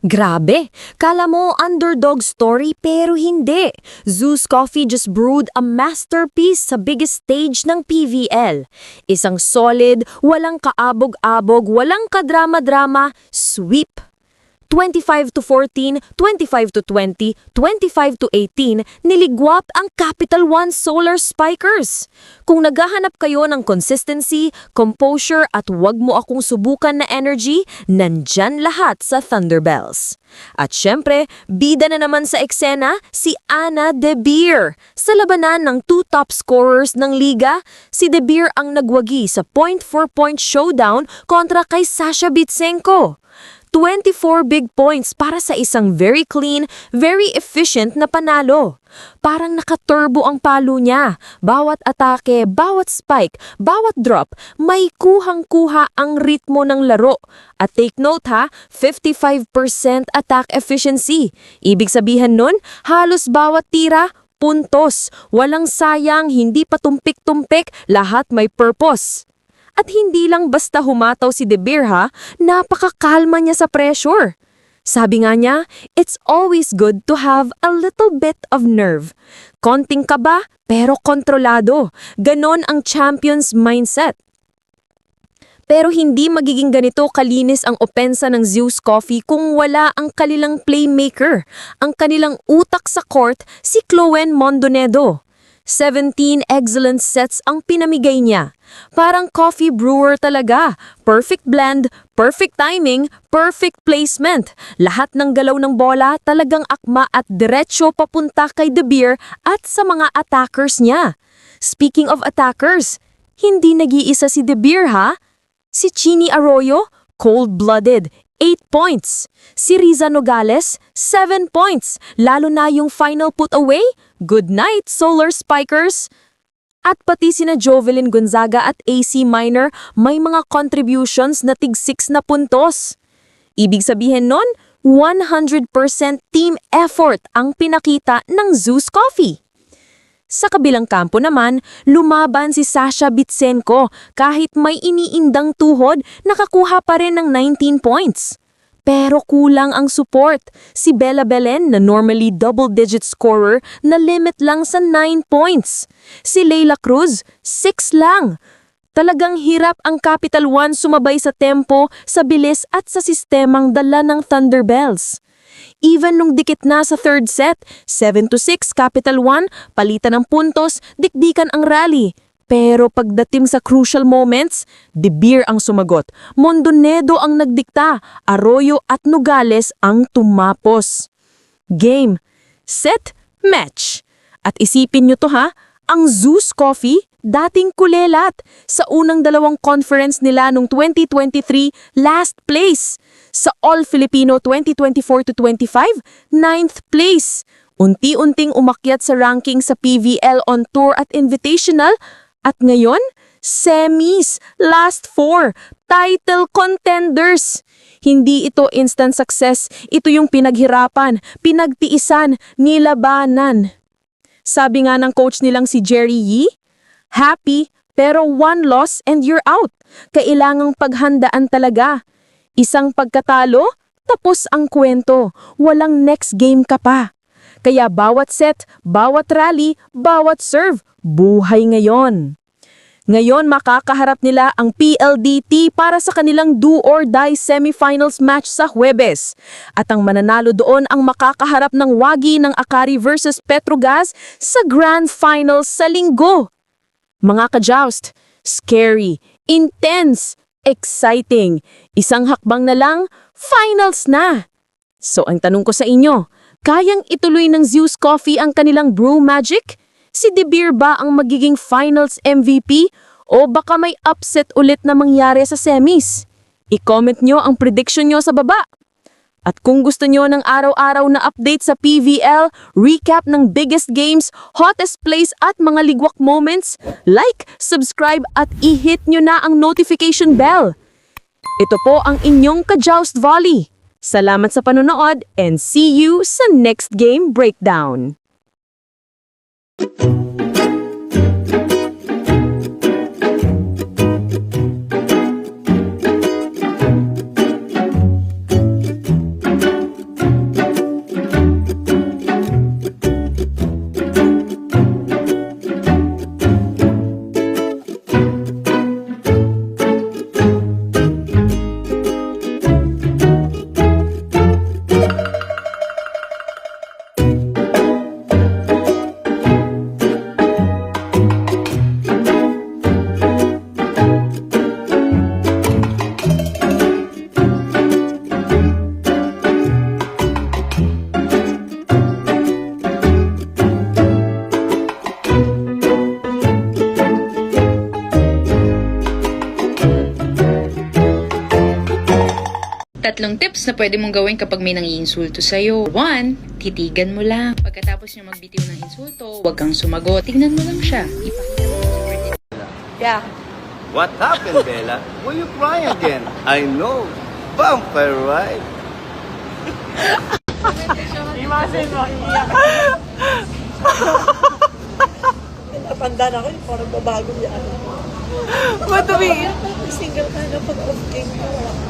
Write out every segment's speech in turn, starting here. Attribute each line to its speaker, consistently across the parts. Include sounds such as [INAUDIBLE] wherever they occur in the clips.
Speaker 1: Grabe! Kala mo underdog story pero hindi. Zeus Coffee just brewed a masterpiece sa biggest stage ng PVL. Isang solid, walang kaabog-abog, walang kadrama-drama, sweep. 25 to 14, 25 to 20, 25 to 18, niligwap ang Capital One Solar Spikers. Kung naghahanap kayo ng consistency, composure at wag mo akong subukan na energy, nandyan lahat sa Thunderbells. At syempre, bida na naman sa eksena si Ana De Beer. Sa labanan ng two top scorers ng liga, si De Beer ang nagwagi sa point-for-point showdown kontra kay Sasha Bitsenko. 24 big points para sa isang very clean, very efficient na panalo. Parang nakaturbo ang palo niya. Bawat atake, bawat spike, bawat drop, may kuhang-kuha ang ritmo ng laro. At take note ha, 55% attack efficiency. Ibig sabihin nun, halos bawat tira, puntos. Walang sayang, hindi patumpik-tumpik, lahat may purpose. At hindi lang basta humataw si De Beer ha, napakakalma niya sa pressure. Sabi nga niya, it's always good to have a little bit of nerve. Konting kaba, pero kontrolado. Ganon ang champion's mindset. Pero hindi magiging ganito kalinis ang opensa ng Zeus Coffee kung wala ang kanilang playmaker, ang kanilang utak sa court, si Chloen Mondonedo. 17 excellent sets ang pinamigay niya. Parang coffee brewer talaga. Perfect blend, perfect timing, perfect placement. Lahat ng galaw ng bola talagang akma at diretsyo papunta kay De Beer at sa mga attackers niya. Speaking of attackers, hindi nag-iisa si De Beer ha? Si Chini Arroyo, cold-blooded, 8 points. Si Riza Nogales, 7 points. Lalo na yung final put away, good night, Solar Spikers. At pati sina Jovelyn Gonzaga at AC Minor may mga contributions na tig 6 na puntos. Ibig sabihin nun, 100% team effort ang pinakita ng Zeus Coffee. Sa kabilang kampo naman, lumaban si Sasha Bitsenko kahit may iniindang tuhod, nakakuha pa rin ng 19 points. Pero kulang ang support. Si Bella Belen na normally double-digit scorer na limit lang sa 9 points. Si Leila Cruz, 6 lang. Talagang hirap ang Capital One sumabay sa tempo, sa bilis at sa sistemang dala ng Thunderbells. Even nung dikit na sa third set, 7 to 6 Capital One, palitan ng puntos, dikdikan ang rally. Pero pagdating sa crucial moments, De Beer ang sumagot. Mondonedo ang nagdikta, Arroyo at Nogales ang tumapos. Game, set, match. At isipin nyo to ha, ang Zeus Coffee, dating kulelat. Sa unang dalawang conference nila noong 2023, last place. Sa All Filipino 2024 to 25, ninth place. Unti-unting umakyat sa ranking sa PVL on tour at invitational. At ngayon, semis, last four, title contenders. Hindi ito instant success, ito yung pinaghirapan, pinagtiisan, nilabanan. Sabi nga ng coach nilang si Jerry Yee, happy pero one loss and you're out. Kailangang paghandaan talaga. Isang pagkatalo, tapos ang kwento. Walang next game ka pa. Kaya bawat set, bawat rally, bawat serve, buhay ngayon. Ngayon makakaharap nila ang PLDT para sa kanilang do-or-die semifinals match sa Huwebes. At ang mananalo doon ang makakaharap ng Wagi ng Akari versus Petrogas sa Grand Finals sa linggo. Mga ka-joust, scary, intense, exciting. Isang hakbang na lang, finals na. So ang tanong ko sa inyo, kayang ituloy ng Zeus Coffee ang kanilang brew magic? Si De Beer ba ang magiging finals MVP o baka may upset ulit na mangyari sa semis? I-comment nyo ang prediction nyo sa baba. At kung gusto nyo ng araw-araw na update sa PVL, recap ng biggest games, hottest plays at mga ligwak moments, like, subscribe at i-hit nyo na ang notification bell. Ito po ang inyong Kajoust Volley. Salamat sa panonood and see you sa next game breakdown.
Speaker 2: Tatlong tips na pwede mong gawin kapag may nangiinsulto sa'yo. One, titigan mo lang. Pagkatapos niya magbitiw ng insulto, huwag kang sumagot. Tignan mo lang siya. Ipakita mo sa worth
Speaker 3: Yeah.
Speaker 4: What happened, Bella? Why you crying again? I know. Vampire, right?
Speaker 3: Imagine mo, iiyak. Napandaan ako, yung parang babago yan. What do we? Single ka na, pag off-game ka, wala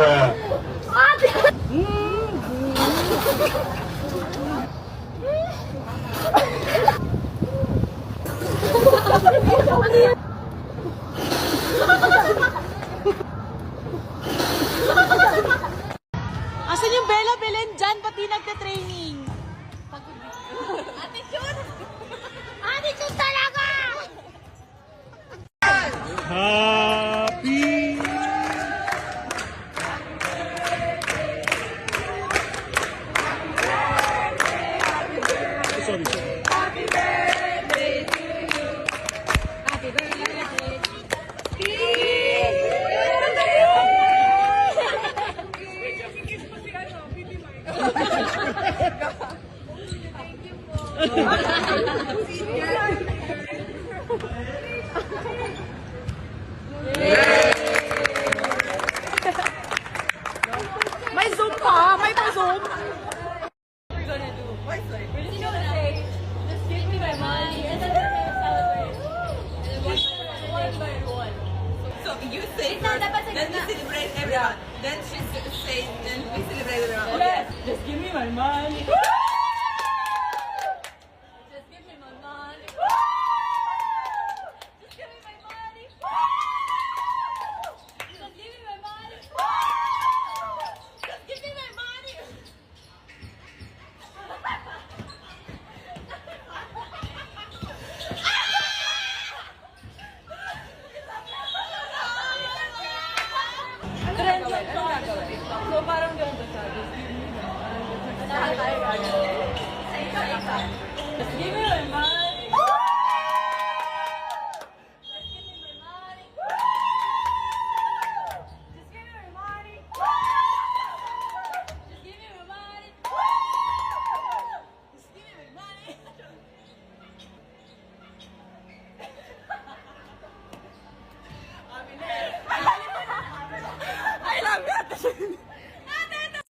Speaker 3: [LAUGHS] Asan yung Bella Belen dyan? Ba't di nagka-training? [LAUGHS] May Zoom pa! May pa Zoom!
Speaker 5: So you say first, then we celebrate everyone. Then she s- say, then we celebrate everyone. Okay.
Speaker 3: Just give me my money. So parang ganito siya. Just give me my money. Just give me my